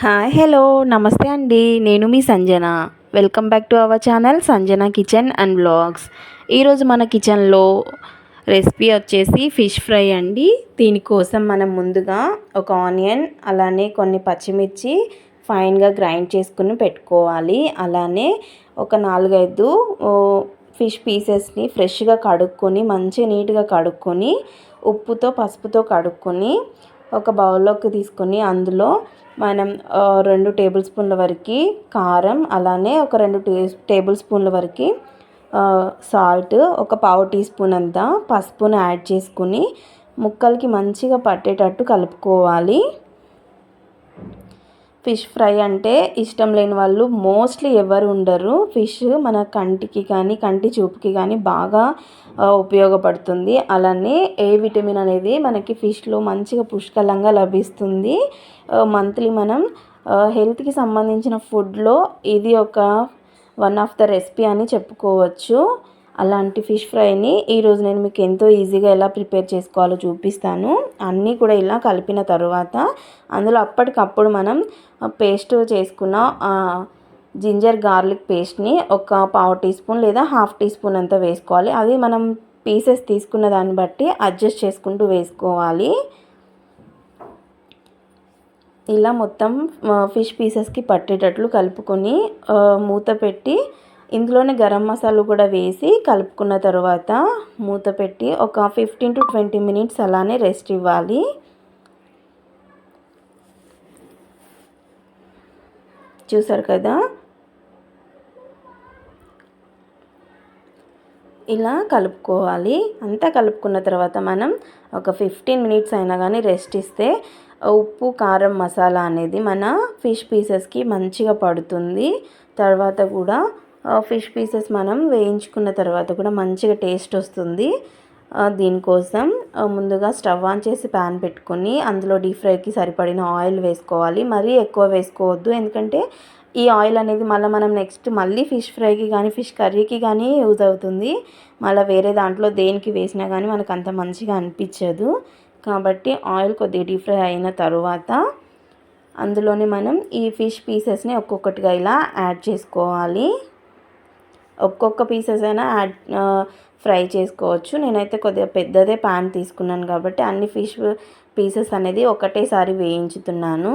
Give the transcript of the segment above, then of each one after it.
Hi hello నమస్తే అండి. నేను మీ Sanjana. Welcome back to our channel Sanjana kitchen and blogs ఈరోజు మన కిచెన్లో రెసిపీ వచ్చేసి ఫిష్ ఫ్రై అండి. దీనికోసం మనం ముందుగా ఒక ఆనియన్ అలానే కొన్ని పచ్చిమిర్చి ఫైన్గా గ్రైండ్ చేసుకుని పెట్టుకోవాలి. అలానే ఒక నాలుగైదు ఫిష్ పీసెస్ని ఫ్రెష్గా కడుక్కొని మంచి నీట్గా కడుక్కొని ఉప్పుతో పసుపుతో కడుక్కొని ఒక బౌల్లోకి తీసుకొని అందులో మనం రెండు టేబుల్ స్పూన్ల వరకు కారం అలానే ఒక రెండు టే టేబుల్ స్పూన్ల వరకు సాల్ట్ ఒక పావు టీ స్పూన్ అంతా పసుపును యాడ్ చేసుకుని ముక్కలకి మంచిగా పట్టేటట్టు కలుపుకోవాలి. ఫిష్ ఫ్రై అంటే ఇష్టం లేని వాళ్ళు మోస్ట్లీ ఎవరు ఉండరు. ఫిష్ మన కంటికి కానీ కంటి చూపుకి కానీ బాగా ఉపయోగపడుతుంది. అలానే ఏ విటమిన్ అనేది మనకి ఫిష్లో మంచిగా పుష్కలంగా లభిస్తుంది. మంత్లీ మనం హెల్త్కి సంబంధించిన ఫుడ్లో ఇది ఒక వన్ ఆఫ్ ద రెసిపీ అని చెప్పుకోవచ్చు. అలాంటి ఫిష్ ఫ్రైని ఈరోజు నేను మీకు ఎంతో ఈజీగా ఎలా ప్రిపేర్ చేసుకోవాలో చూపిస్తాను. అన్నీ కూడా ఇలా కలిపిన తర్వాత అందులో అప్పటికప్పుడు మనం పేస్ట్ చేసుకున్న జింజర్ గార్లిక్ పేస్ట్ని ఒక పావు టీ స్పూన్ లేదా హాఫ్ టీ స్పూన్ అంతా వేసుకోవాలి. అది మనం పీసెస్ తీసుకున్న దాన్ని బట్టి అడ్జస్ట్ చేసుకుంటూ వేసుకోవాలి. ఇలా మొత్తం ఫిష్ పీసెస్కి పట్టేటట్లు కలుపుకొని మూత పెట్టి ఇందులోనే గరం మసాలా కూడా వేసి కలుపుకున్న తర్వాత మూత పెట్టి ఒక ఫిఫ్టీన్ టు ట్వంటీ మినిట్స్ అలానే రెస్ట్ ఇవ్వాలి. చూసారు కదా? ఇలా కలుపుకోవాలి. అంతా కలుపుకున్న తర్వాత మనం ఒక ఫిఫ్టీన్ మినిట్స్ అయినా కానీ రెస్ట్ ఇస్తే ఉప్పు కారం మసాలా అనేది మన ఫిష్ పీసెస్కి మంచిగా పడుతుంది. తర్వాత కూడా ఫిష్ పీసెస్ మనం వేయించుకున్న తర్వాత కూడా మంచిగా టేస్ట్ వస్తుంది. దీనికోసం ముందుగా స్టవ్ ఆన్ చేసి ప్యాన్ పెట్టుకొని అందులో డీప్ ఫ్రైకి సరిపడిన ఆయిల్ వేసుకోవాలి. మరీ ఎక్కువ వేసుకోవద్దు. ఎందుకంటే ఈ ఆయిల్ అనేది మళ్ళీ మనం నెక్స్ట్ మళ్ళీ ఫిష్ ఫ్రైకి కానీ ఫిష్ కర్రీకి కానీ యూజ్ అవుతుంది. మళ్ళీ వేరే దాంట్లో దేనికి వేసినా కానీ మనకు అంత మంచిగా అనిపించదు. కాబట్టి ఆయిల్ కొద్దిగా డీప్ ఫ్రై అయిన తర్వాత అందులోనే మనం ఈ ఫిష్ పీసెస్ని ఒక్కొక్కటిగా ఇలా యాడ్ చేసుకోవాలి. ఒక్కొక్క పీసెస్ అయినా యాడ్ ఫ్రై చేసుకోవచ్చు. నేనైతే కొద్దిగా పెద్దదే ప్యాన్ తీసుకున్నాను కాబట్టి అన్ని ఫిష్ పీసెస్ అనేది ఒకటేసారి వేయించుతున్నాను.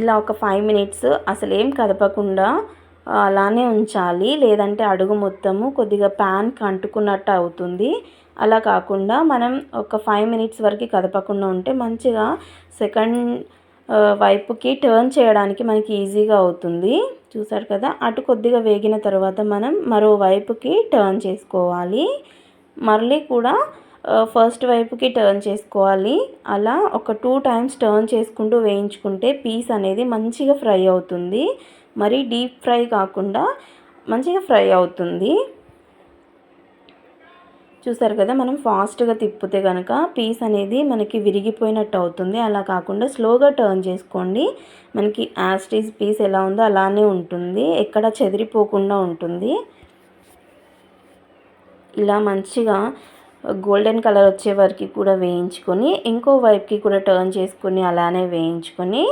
ఇలా ఒక ఫైవ్ మినిట్స్ అసలు ఏం కదపకుండా అలానే ఉంచాలి. లేదంటే అడుగు మొత్తము కొద్దిగా పాన్ కంటుకున్నట్టు అవుతుంది. అలా కాకుండా మనం ఒక ఫైవ్ మినిట్స్ వరకు కదపకుండా ఉంటే మంచిగా సెకండ్ వైపుకి టర్న్ చేయడానికి మనకి ఈజీగా అవుతుంది. చూసారు కదా? అటు కొద్దిగా వేగిన తర్వాత మనం మరో వైపుకి టర్న్ చేసుకోవాలి. మళ్ళీ కూడా ఫస్ట్ వైపుకి టర్న్ చేసుకోవాలి. అలా ఒక టూ టైమ్స్ టర్న్ చేసుకుంటూ వేయించుకుంటే పీస్ అనేది మంచిగా ఫ్రై అవుతుంది. మరి డీప్ ఫ్రై కాకుండా మంచిగా ఫ్రై అవుతుంది. చూసారు కదా మనం ఫాస్ట్గా తిప్పితే కనుక పీస్ అనేది మనకి విరిగిపోయినట్టు అవుతుంది. అలా కాకుండా స్లోగా టర్న్ చేసుకోండి. మనకి యాస్టీజ్ పీస్ ఎలా ఉందో అలానే ఉంటుంది. ఎక్కడ చెదిరిపోకుండా ఉంటుంది. ఇలా మంచిగా గోల్డెన్ కలర్ వచ్చే వరకు కూడా వేయించుకొని ఇంకో వైపుకి కూడా టర్న్ చేసుకొని అలానే వేయించుకొని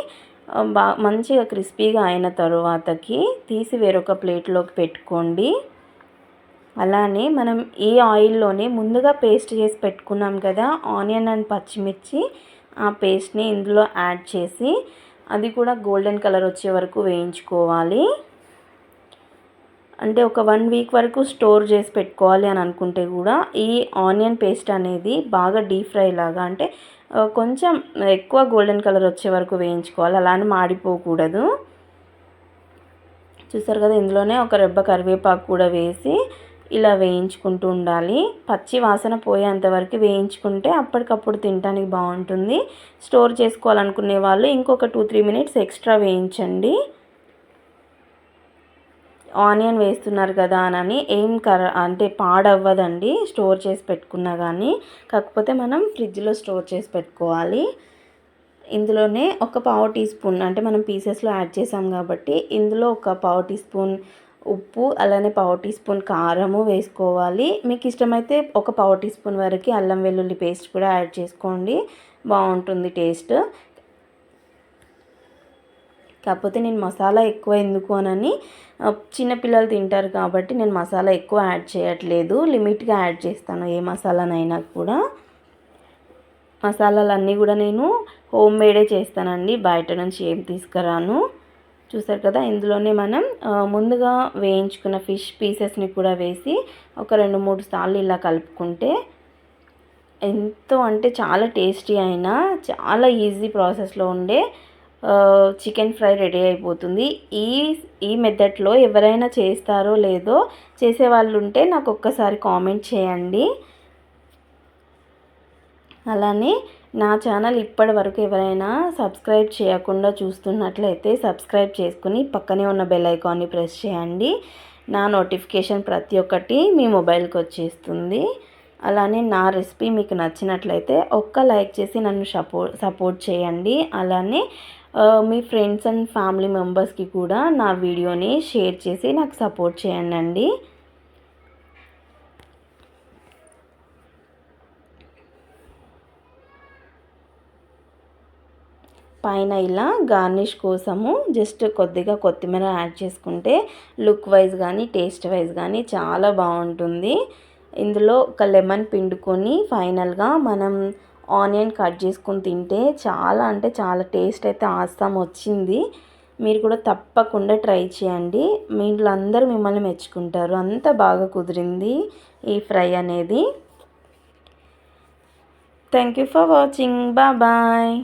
బా మంచిగా క్రిస్పీగా అయిన తరువాతకి తీసి వేరొక ప్లేట్లోకి పెట్టుకోండి. అలానే మనం ఈ ఆయిల్లోనే ముందుగా పేస్ట్ చేసి పెట్టుకున్నాం కదా ఆనియన్ అండ్ పచ్చిమిర్చి ఆ పేస్ట్ని ఇందులో యాడ్ చేసి అది కూడా గోల్డెన్ కలర్ వచ్చే వరకు వేయించుకోవాలి. అంటే ఒక వన్ వీక్ వరకు స్టోర్ చేసి పెట్టుకోవాలి అని అనుకుంటే కూడా ఈ ఆనియన్ పేస్ట్ అనేది బాగా డీప్ ఫ్రై లాగా అంటే కొంచెం ఎక్కువ గోల్డెన్ కలర్ వచ్చే వరకు వేయించుకోవాలి. అలానే మాడిపోకూడదు. చూసారు కదా ఇందులోనే ఒక రెబ్బ కరివేపాకు కూడా వేసి ఇలా వేయించుకుంటూ ఉండాలి. పచ్చి వాసన పోయేంత వరకు వేయించుకుంటే అప్పటికప్పుడు తినడానికి బాగుంటుంది. స్టోర్ చేసుకోవాలనుకునే వాళ్ళు ఇంకొక టూ త్రీ మినిట్స్ ఎక్స్ట్రా వేయించండి. ఆనియన్ వేస్తున్నారు కదా అని ఏం కర అంటే పాడవ్వదండి. స్టోర్ చేసి పెట్టుకున్నా కానీ కాకపోతే మనం ఫ్రిడ్జ్లో స్టోర్ చేసి పెట్టుకోవాలి. ఇందులోనే ఒక పావు టీ స్పూన్ అంటే మనం పీసెస్లో యాడ్ చేసాం కాబట్టి ఇందులో ఒక పావు టీ స్పూన్ ఉప్పు అలానే పావు టీ స్పూన్ కారము వేసుకోవాలి. మీకు ఇష్టమైతే ఒక పావు టీ స్పూన్ వరకు అల్లం వెల్లుల్లి పేస్ట్ కూడా యాడ్ చేసుకోండి. బాగుంటుంది టేస్ట్. కాకపోతే నేను మసాలా ఎక్కువ ఎందుకు అనని చిన్నపిల్లలు తింటారు కాబట్టి నేను మసాలా ఎక్కువ యాడ్ చేయట్లేదు. లిమిట్గా యాడ్ చేస్తాను ఏ మసాలానైనా కూడా. మసాలాలన్నీ కూడా నేను హోమ్ మేడే చేస్తానండి. బయట నుంచి ఏం తీసుకురాను. చూసారు కదా ఇందులోనే మనం ముందుగా వేయించుకున్న ఫిష్ పీసెస్ని కూడా వేసి ఒక రెండు మూడు సార్లు ఇలా కలుపుకుంటే ఎంతో అంటే చాలా టేస్టీ అయిన చాలా ఈజీ ప్రాసెస్లో ఉండే చికెన్ ఫ్రై రెడీ అయిపోతుంది. ఈ ఈ మెథడ్లో ఎవరైనా చేస్తారో లేదో చేసే వాళ్ళు ఉంటే నాకు ఒక్కసారి కామెంట్ చేయండి. అలానే నా ఛానల్ ఇప్పటి వరకు ఎవరైనా సబ్స్క్రైబ్ చేయకుండా చూస్తున్నట్లయితే సబ్స్క్రైబ్ చేసుకుని పక్కనే ఉన్న బెల్ ఐకాన్ని ప్రెస్ చేయండి. నా నోటిఫికేషన్ ప్రతి ఒక్కటి మీ మొబైల్కి వచ్చేస్తుంది. అలానే నా రెసిపీ మీకు నచ్చినట్లయితే ఒక్క లైక్ చేసి నన్ను సపోర్ట్ సపోర్ట్ చేయండి. అలానే మీ ఫ్రెండ్స్ అండ్ ఫ్యామిలీ మెంబర్స్కి కూడా నా వీడియోని షేర్ చేసి నాకు సపోర్ట్ చేయండి పైన ఇలా గార్నిష్ కోసము జస్ట్ కొద్దిగా కొత్తిమీర యాడ్ చేసుకుంటే లుక్ వైజ్ కానీ టేస్ట్ వైజ్ కానీ చాలా బాగుంటుంది. ఇందులో ఒక లెమన్ పిండుకొని ఫైనల్గా మనం ఆనియన్ కట్ చేసుకొని తింటే చాలా అంటే చాలా టేస్ట్ అయితే ఆస్తాం వచ్చింది. మీరు కూడా తప్పకుండా ట్రై చేయండి. మీ అందరూ మిమ్మల్ని మెచ్చుకుంటారు. అంత బాగా కుదిరింది ఈ ఫ్రై అనేది. Thank you for watching. Bye.